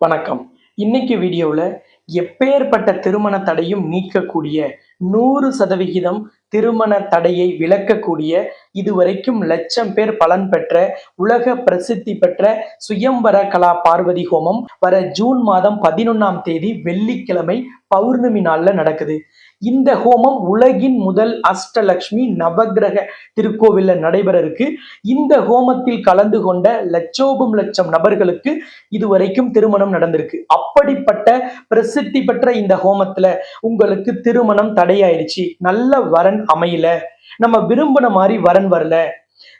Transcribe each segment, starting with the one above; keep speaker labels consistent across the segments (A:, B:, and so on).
A: வணக்கம். இன்னைக்கு வீடியோவில் எப்பேற்பட்ட திருமண தடையும் நீக்கக்கூடிய நூறு சதவிகிதம் திருமண தடையை விளக்கக்கூடிய இதுவரைக்கும் லட்சம் பேர் பலன் பெற்ற உலக பிரசித்தி பெற்ற சுயம்பர கலா பார்வதி ஹோமம் வர ஜூன் மாதம் பதினொன்னாம் தேதி வெள்ளிக்கிழமை பௌர்ணமி நாள்ல நடக்குது. இந்த ஹோமம் உலகின் முதல் அஷ்டலக்ஷ்மி நவகிரக திருக்கோவில்ல நடைபெற இருக்கு. இந்த ஹோமத்தில் கலந்து கொண்ட லட்சோபம் லட்சம் நபர்களுக்கு இதுவரைக்கும் திருமணம் நடந்திருக்கு. அப்படிப்பட்ட பிரசித்தி பெற்ற இந்த ஹோமத்துல உங்களுக்கு திருமணம் தடையாயிருச்சு நல்ல வரன் அமையல. நம்ம விரும்பின மாதிரி வரன் வரல.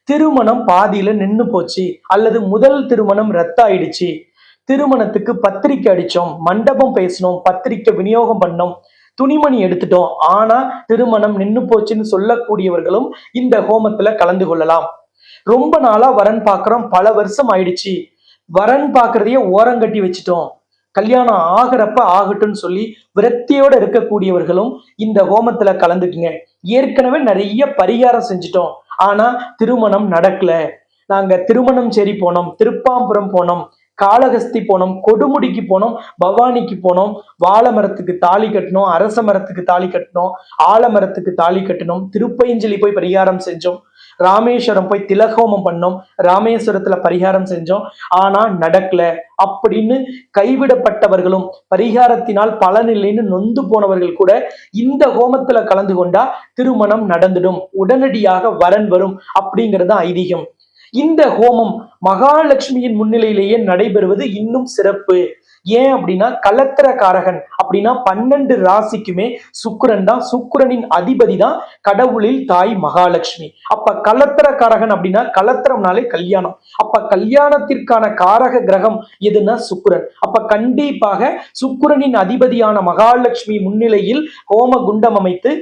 A: திருமணம் பாதியில நின்னு போச்சு. அல்லது முதல் திருமணம் ரத்தாயிடுச்சு. திருமணத்துக்கு பத்திரிக்கை அடிச்சோம். மண்டபம் பேசினோம். பத்திரிக்கை விநியோகம் பண்ணோம். துணிமணி எடுத்துட்டோம். ஆனா திருமணம் நின்னு போச்சுன்னு சொல்லக்கூடியவர்களும் இந்த ஹோமத்துல கலந்து கொள்ளலாம். ரொம்ப நாளா வரன் பாக்குறோம். பல வருஷம் ஆயிடுச்சு. வரன் பாக்குறதையே ஓரங்கட்டி வச்சுட்டோம். கல்யாணம் ஆகிறப்ப ஆகட்டும்னு சொல்லி விரக்தியோட இருக்கக்கூடியவர்களும் இந்த ஹோமத்துல கலந்துக்குங்க. ஏற்கனவே நிறைய பரிகாரம் செஞ்சுட்டோம். ஆனா திருமணம் நடக்கல. நாங்க திருமணம் சரி போனோம். திருப்பாம்புரம் போனோம். காளஹஸ்தி போனோம் கொடுமுடிக்கு போனோம் பவானிக்கு போனோம் வாழை மரத்துக்கு தாலி கட்டினோம் அரச மரத்துக்கு தாலி கட்டினோம் ஆலமரத்துக்கு தாலி கட்டினோம் திருப்பைஞ்சலி போய் பரிகாரம் செஞ்சோம் ராமேஸ்வரம் போய் திலகோமம் பண்ணோம் ராமேஸ்வரத்துல பரிகாரம் செஞ்சோம். ஆனா நடக்கல. அப்படின்னு கைவிடப்பட்டவர்களும் பரிகாரத்தினால் பலனில்லைன்னு நொந்து போனவர்கள் கூட இந்த ஹோமத்துல கலந்து கொண்டா திருமணம் நடந்துடும். உடனடியாக வரன் வரும் அப்படிங்கிறது ஐதீகம். இந்த ஹோமம் மகாலட்சுமியின் முன்னிலையிலேயே நடைபெறுவது இன்னும் சிறப்பு. ஏன் அப்படின்னா கலத்திர காரகன் அப்படின்னா பன்னெண்டு ராசிக்குமே சுக்கரன் தான் சுக்கிரனின் அதிபதி தான் கடவுளில் தாய் மகாலட்சுமி. அப்ப கலத்திர காரகன் அப்படின்னா கலத்திரம்னாலே கல்யாணம். அப்ப கல்யாணத்திற்கான காரக கிரகம் எதுனா சுக்கிரன். அப்ப கண்டிப்பாக சுக்கிரனின் அதிபதியான மகாலட்சுமி முன்னிலையில் ஹோம குண்டம் அமைத்து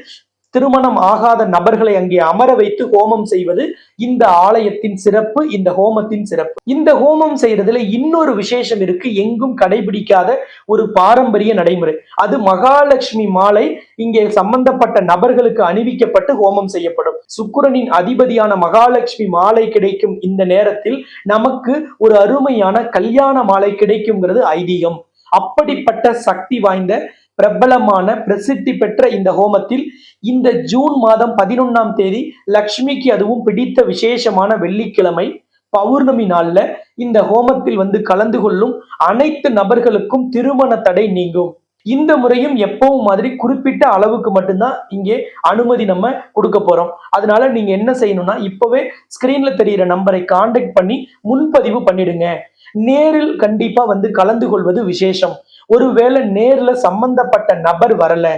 A: திருமணம் ஆகாத நபர்களை அங்கே அமர வைத்து ஹோமம் செய்வது இந்த ஆலயத்தின் சிறப்பு இந்த ஹோமத்தின் சிறப்பு. இந்த ஹோமம் செய்யறதுல இன்னொரு விசேஷம் இருக்கு. எங்கும் கடைபிடிக்காத ஒரு பாரம்பரிய நடைமுறை. அது மகாலட்சுமி மாலை இங்கே சம்பந்தப்பட்ட நபர்களுக்கு அணிவிக்கப்பட்டு ஹோமம் செய்யப்படும். சுக்கிரனின் அதிபதியான மகாலட்சுமி மாலை கிடைக்கும் இந்த நேரத்தில் நமக்கு ஒரு அருமையான கல்யாண மாலை கிடைக்குங்கிறது ஐதீகம். அப்படிப்பட்ட சக்தி வாய்ந்த பிரபலமான பிரசித்தி பெற்ற இந்த ஹோமத்தில் இந்த ஜூன் மாதம் பதினொன்னாம் தேதி லக்ஷ்மிக்கு அதுவும் பிடித்த விசேஷமான வெள்ளிக்கிழமை பௌர்ணமி நாள்ல இந்த ஹோமத்தில் வந்து கலந்து கொள்ளும் அனைத்து நபர்களுக்கும் திருமண தடை நீங்கும். இந்த முறையும் எப்பவும் மாதிரி குறிப்பிட்ட அளவுக்கு மட்டும்தான் இங்கே அனுமதி நம்ம கொடுக்க போறோம். அதனால நீங்க என்ன செய்யணும்னா இப்பவே ஸ்கிரீன்ல தெரியிற நம்பரை காண்டாக்ட் பண்ணி முன்பதிவு பண்ணிடுங்க. நேரில் கண்டிப்பா வந்து கலந்து கொள்வது விசேஷம். ஒருவேளை நேர்ல சம்பந்தப்பட்ட நபர் வரல.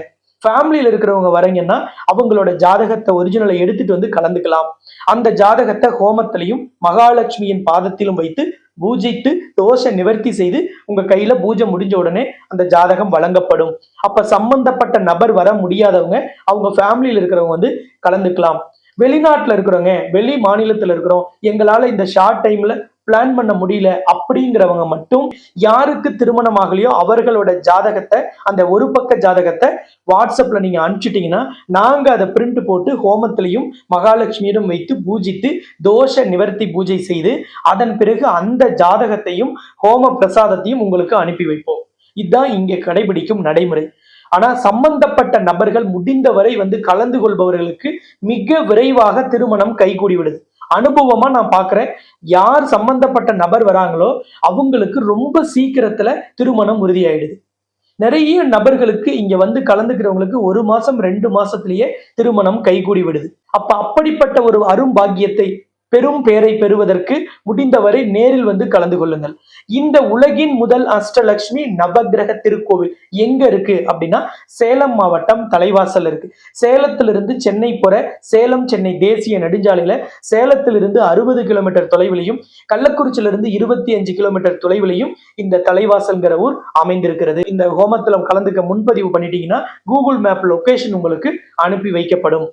A: ஃபேமிலியில் இருக்கிறவங்க வரீங்கன்னா அவங்களோட ஜாதகத்தை ஒரிஜினலை எடுத்துட்டு வந்து கலந்துக்கலாம். அந்த ஜாதகத்தை ஹோமத்திலையும் மகாலட்சுமியின் பாதத்திலும் வைத்து பூஜைத்து தோஷ நிவர்த்தி செய்து உங்க கையில பூஜை முடிஞ்ச உடனே அந்த ஜாதகம் வழங்கப்படும். அப்ப சம்பந்தப்பட்ட நபர் வர முடியாதவங்க அவங்க ஃபேமிலியில இருக்கிறவங்க வந்து கலந்துக்கலாம். வெளிநாட்டுல இருக்கிறவங்க வெளி மாநிலத்துல இருக்கிறோம் எங்களால இந்த ஷார்ட் டைம்ல பிளான் பண்ண முடியல அப்படிங்கிறவங்க மட்டும் யாருக்கு திருமணம் ஆகலையோ அவர்களோட ஜாதகத்தை அந்த ஒரு பக்க ஜாதகத்தை வாட்ஸ்அப்ல நீங்க அனுப்பிச்சிட்டீங்கன்னா நாங்க அதை பிரிண்ட் போட்டு ஹோமத்திலையும் மகாலட்சுமியிடம் வைத்து பூஜித்து தோஷ நிவர்த்தி பூஜை செய்து அதன் பிறகு அந்த ஜாதகத்தையும் ஹோம பிரசாதத்தையும் உங்களுக்கு அனுப்பி வைப்போம். இதுதான் இங்கே கடைபிடிக்கும் நடைமுறை. ஆனா சம்பந்தப்பட்ட நபர்கள் முடிந்தவரை வந்து கலந்து கொள்பவர்களுக்கு மிக விரைவாக திருமணம் கைகூடி விடுது அனுபவமா நான் பாக்குறேன். யார் சம்பந்தப்பட்ட நபர் வராங்களோ அவங்களுக்கு ரொம்ப சீக்கிரத்துல திருமணம் உறுதியாயிடுது. நிறைய நபர்களுக்கு இங்க வந்து கலந்துக்கிறவங்களுக்கு ஒரு மாசம் ரெண்டு மாசத்திலேயே திருமணம் கைகூடி விடுது. அப்ப அப்படிப்பட்ட ஒரு அரும்பாக்கியத்தை பெரும் பெயரை பெறுவதற்கு முடிந்தவரை நேரில் வந்து கலந்து கொள்ளுங்கள். இந்த உலகின் முதல் அஷ்டலட்சுமி நவகிரக திருக்கோவில் எங்க இருக்கு அப்படின்னா சேலம் மாவட்டம் தலைவாசல் இருக்கு. சேலத்திலிருந்து சென்னை போற சேலம் சென்னை தேசிய நெடுஞ்சாலையில சேலத்திலிருந்து அறுபது கிலோமீட்டர் தொலைவிலையும் கள்ளக்குறிச்சியிலிருந்து இருபத்தி அஞ்சு கிலோமீட்டர் தொலைவிலையும் இந்த தலைவாசல்ங்கிற ஊர் அமைந்திருக்கிறது. இந்த ஹோமத்துல கலந்துக்க முன்பதிவு பண்ணிட்டீங்கன்னா கூகுள் மேப் லொகேஷன் உங்களுக்கு அனுப்பி வைக்கப்படும்.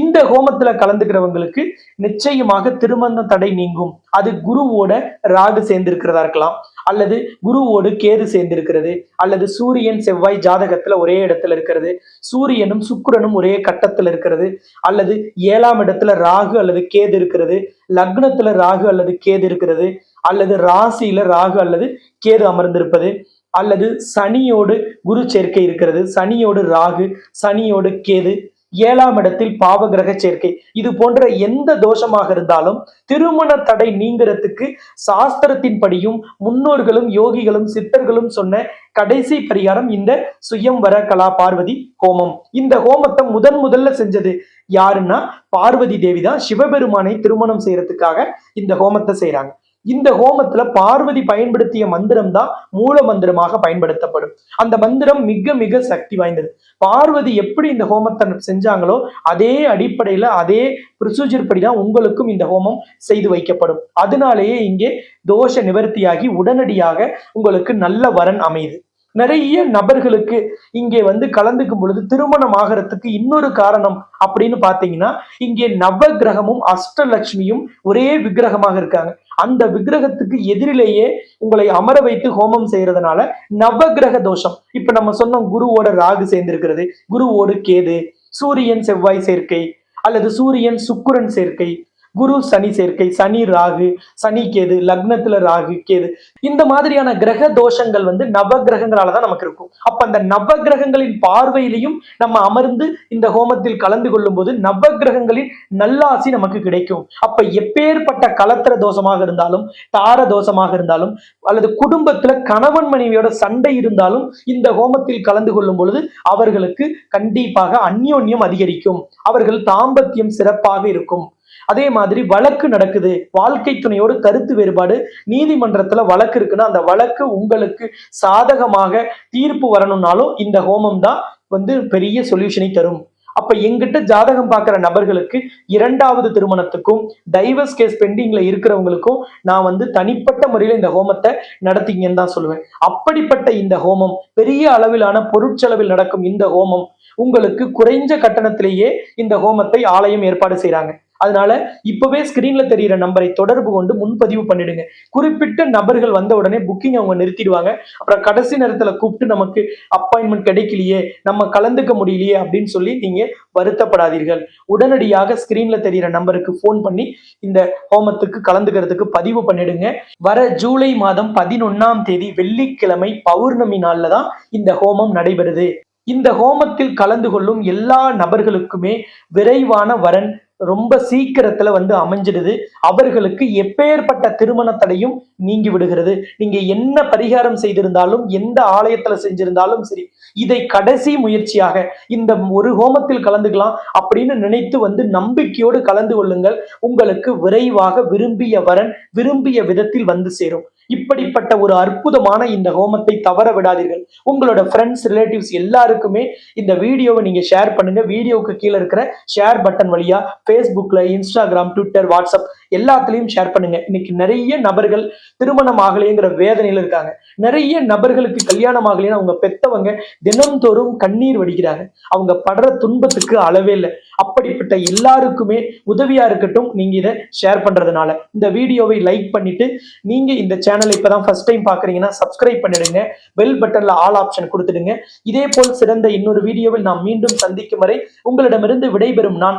A: இந்த ஹோமத்துல கலந்துக்கிறவங்களுக்கு நிச்சயமாக திருமண தடை நீங்கும். அது குருவோட ராகு சேர்ந்திருக்கிறதா இருக்கலாம். அல்லது குருவோடு கேது சேர்ந்திருக்கிறது. அல்லது சூரியன் செவ்வாய் ஜாதகத்துல ஒரே இடத்துல இருக்கிறது. சூரியனும் சுக்கிரனும் ஒரே கட்டத்துல இருக்கிறது. அல்லது ஏழாம் இடத்துல ராகு அல்லது கேது இருக்கிறது. லக்னத்துல ராகு அல்லது கேது இருக்கிறது. அல்லது ராசியில ராகு அல்லது கேது அமர்ந்திருப்பது. அல்லது சனியோடு குரு சேர்க்கை இருக்கிறது. சனியோடு ராகு சனியோடு கேது ஏழாம் இடத்தில் பாவகிரக சேர்க்கை. இது போன்ற எந்த தோஷமாக இருந்தாலும் திருமண தடை நீங்கிறதுக்கு சாஸ்திரத்தின்படியும் முன்னோர்களும் யோகிகளும் சித்தர்களும் சொன்ன கடைசி பரிகாரம் இந்த சுயம் வர கலா பார்வதி ஹோமம். இந்த ஹோமத்தை முதன் முதல்ல செஞ்சது யாருன்னா பார்வதி தேவி தான் சிவபெருமானை திருமணம் செய்யறதுக்காக இந்த ஹோமத்தை செய்யறாங்க இந்த ஹோமத்துல பார்வதி பயன்படுத்திய மந்திரம் தான் மூல மந்திரமாக பயன்படுத்தப்படும். அந்த மந்திரம் மிக மிக சக்தி வாய்ந்தது. பார்வதி எப்படி இந்த ஹோமத்தை செஞ்சாங்களோ அதே அடிப்படையில அதே ப்ரொசீஜர் படி தான் உங்களுக்கும் இந்த ஹோமம் செய்து வைக்கப்படும். அதனாலேயே இங்கே தோஷ நிவர்த்தியாகி உடனடியாக உங்களுக்கு நல்ல வரன் அமையுது. நிறைய நபர்களுக்கு இங்கே வந்து கலந்துக்கும் பொழுது திருமணம் ஆகிறதுக்கு இன்னொரு காரணம் அப்படின்னு பாத்தீங்கன்னா இங்கே நவ கிரகமும் அஷ்டலட்சுமியும் ஒரே விக்கிரகமாக இருக்காங்க. அந்த விக்கிரகத்துக்கு எதிரிலேயே உங்களை அமர வைத்து ஹோமம் செய்யறதுனால நவகிரக தோஷம். இப்ப நம்ம சொன்னோம் குருவோட ராகு சேர்ந்திருக்கிறது. குருவோடு கேது சூரியன் செவ்வாய் சேர்க்கை அல்லது சூரியன் சுக்குரன் சேர்க்கை. குரு சனி சேர்க்கை சனி ராகு சனி கேது லக்னத்துல ராகு கேது. இந்த மாதிரியான கிரக தோஷங்கள் வந்து நவ கிரகங்களால தான் நமக்கு இருக்கும். அப்ப அந்த நவ கிரகங்களின் பார்வையிலையும் நம்ம அமர்ந்து இந்த ஹோமத்தில் கலந்து கொள்ளும் போது நவ கிரகங்களின் நல்லாசி நமக்கு கிடைக்கும். அப்ப எப்பேற்பட்ட கலத்திர தோஷமாக இருந்தாலும் தார தோஷமாக இருந்தாலும் அல்லது குடும்பத்துல கணவன் மனைவியோட சண்டை இருந்தாலும் இந்த ஹோமத்தில் கலந்து கொள்ளும் பொழுது அவர்களுக்கு கண்டிப்பாக அந்யோன்யம் அதிகரிக்கும். அவர்கள் தாம்பத்தியம் சிறப்பாக இருக்கும். அதே மாதிரி வழக்கு நடக்குது. வாழ்க்கை துணையோடு கருத்து வேறுபாடு நீதிமன்றத்துல வழக்கு இருக்குன்னா அந்த வழக்கு உங்களுக்கு சாதகமாக தீர்ப்பு வரணும்னாலும் இந்த ஹோமம் தான் வந்து பெரிய சொல்யூஷனை தரும். அப்ப எங்கிட்ட ஜாதகம் பார்க்குற நபர்களுக்கு இரண்டாவது திருமணத்துக்கும் டைவர்ஸ் கேஸ் பெண்டிங்ல இருக்கிறவங்களுக்கும் நான் வந்து தனிப்பட்ட முறையில் இந்த ஹோமத்தை நடத்திங்கன்னு தான் சொல்லுவேன். அப்படிப்பட்ட இந்த ஹோமம் பெரிய அளவிலான பொருட்செலவில் நடக்கும் இந்த ஹோமம் உங்களுக்கு குறைஞ்ச கட்டணத்திலேயே இந்த ஹோமத்தை ஆலயம் ஏற்பாடு செய்யறாங்க அதனால இப்பவே ஸ்கிரீன்ல தெரியிற நம்பரை தொடர்பு கொண்டு முன்பதிவு பண்ணிடுங்க. குறிப்பிட்ட நபர்கள் வந்த உடனே புக்கிங் அவங்க நிறுத்திடுவாங்க. அப்புறம் கடைசி நேரத்துல கூப்பிட்டு நமக்கு அப்பாயின்மெண்ட் கிடைக்கலையே நம்ம கலந்துக்க முடியலையே அப்படின்னு சொல்லி நீங்க வருத்தப்படாதீர்கள். உடனடியாக ஸ்கிரீன்ல தெரியிற நம்பருக்கு ஃபோன் பண்ணி இந்த ஹோமத்துக்கு கலந்துக்கிறதுக்கு பதிவு பண்ணிடுங்க. வர ஜூலை மாதம் பதினொன்னாம் தேதி வெள்ளிக்கிழமை பௌர்ணமி நாள்ல தான் இந்த ஹோமம் நடைபெறுது. இந்த ஹோமத்தில் கலந்து கொள்ளும் எல்லா நபர்களுக்குமே விரைவான வரன் ரொம்ப சீக்கிரத்துல வந்து அமைஞ்சிடுது. அவர்களுக்கு எப்பேற்பட்ட திருமண தடையும் நீங்கி விடுகிறது. நீங்க என்ன பரிகாரம் செய்திருந்தாலும் எந்த ஆலயத்துல செஞ்சிருந்தாலும் சரி இதை கடைசி முயற்சியாக இந்த ஒரு ஹோமத்தில் கலந்துக்கலாம் அப்படின்னு நினைத்து வந்து நம்பிக்கையோடு கலந்து கொள்ளுங்கள். உங்களுக்கு விரைவாக விரும்பிய வரன் விரும்பிய விதத்தில் வந்து சேரும். இப்படிப்பட்ட ஒரு அற்புதமான இந்த ஹோமத்தை தவற விடாதீர்கள். உங்களோட ஃப்ரெண்ட்ஸ் ரிலேட்டிவ்ஸ் எல்லாருக்குமே இந்த வீடியோவை நீங்க ஷேர் பண்ணுங்க. வீடியோவுக்கு கீழே இருக்கிற ஷேர் பட்டன் வழியா ஃபேஸ்புக்ல இன்ஸ்டாகிராம் ட்விட்டர் வாட்ஸ்அப் எல்லாத்துலயும் ஷேர் பண்ணுங்க. இன்னைக்கு நிறைய நபர்கள் திருமணம் ஆகலைங்கிற வேதனையில இருக்காங்க. நிறைய நபர்களுக்கு கல்யாணம் ஆகலைன்னு அவங்க பெத்தவங்க தினம்தோறும் கண்ணீர் வடிக்கிறாங்க. அவங்க படுற துன்பத்துக்கு அளவே இல்லை. அப்படிப்பட்ட எல்லாருக்குமே உதவியா இருக்கட்டும் நீங்க இதை ஷேர் பண்றதுனால. இந்த வீடியோவை லைக் பண்ணிட்டு நீங்க இந்த சேனலை இப்பதான் ஃபர்ஸ்ட் டைம் பாக்குறீங்கன்னா சப்ஸ்கிரைப் பண்ணிடுங்க. பெல் பட்டன்ல ஆல் ஆப்ஷன் கொடுத்துடுங்க. இதே போல் சிறந்த இன்னொரு வீடியோவில் நாம் மீண்டும் சந்திக்கும் வரை உங்களிடமிருந்து விடைபெறும் நான்